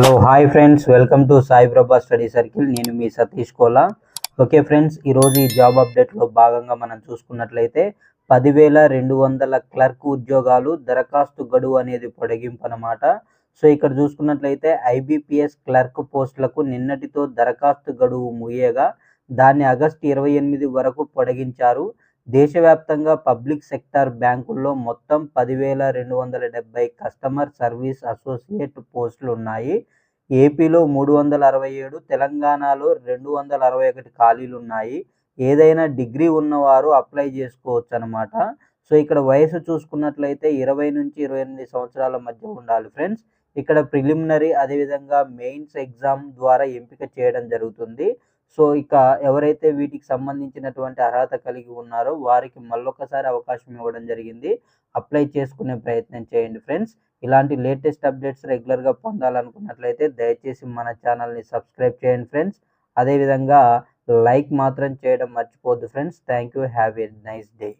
Hello hi friends welcome to Sai Prabha study circle నేను మీ Satish Kola. Okay friends ఈరోజు ఈ జాబ్ అప్డేట్లో భాగంగా మనం చూసుకున్నట్లయితే పదివేల రెండు వందల క్లర్క్ ఉద్యోగాలు దరఖాస్తు గడువు అనేది పొడిగింపు అనమాట సో ఇక్కడ చూసుకున్నట్లయితే ఐబీపీఎస్ క్లర్క్ పోస్టులకు నిన్నటితో దరఖాస్తు గడువు ముగియగా దాన్ని ఆగస్టు ఇరవై ఎనిమిది వరకు పొడిగించారు. దేశవ్యాప్తంగా పబ్లిక్ సెక్టార్ బ్యాంకుల్లో మొత్తం పదివేల రెండు వందల డెబ్బై కస్టమర్ సర్వీస్ అసోసియేట్ పోస్టులు ఉన్నాయి ఏపీలో మూడు వందల అరవై ఏడు తెలంగాణలో రెండు వందల అరవై ఒకటి ఖాళీలు ఉన్నాయి ఏదైనా డిగ్రీ ఉన్నవారు అప్లై చేసుకోవచ్చు అనమాట సో ఇక్కడ వయసు చూసుకున్నట్లయితే ఇరవై నుంచి ఇరవై ఎనిమిది సంవత్సరాల మధ్య ఉండాలి ఫ్రెండ్స్. ఇక్కడ ప్రిలిమినరీ అదేవిధంగా మెయిన్స్ ఎగ్జామ్ ద్వారా ఎంపిక చేయడం జరుగుతుంది. సో ఇక ఎవరైతే వీటికి సంబంధించినటువంటి అర్హత కలిగి ఉన్నారో వారికి మళ్ళొకసారి అవకాశం ఇవ్వడం జరిగింది. అప్లై చేసుకునే ప్రయత్నం చేయండి ఫ్రెండ్స్. ఇలాంటి లేటెస్ట్ అప్డేట్స్ రెగ్యులర్గా పొందాలనుకున్నట్లయితే దయచేసి మన ఛానల్ని సబ్స్క్రైబ్ చేయండి ఫ్రెండ్స్. అదేవిధంగా లైక్ మాత్రం చేయడం మర్చిపోద్దు friends. Thank you have a nice day.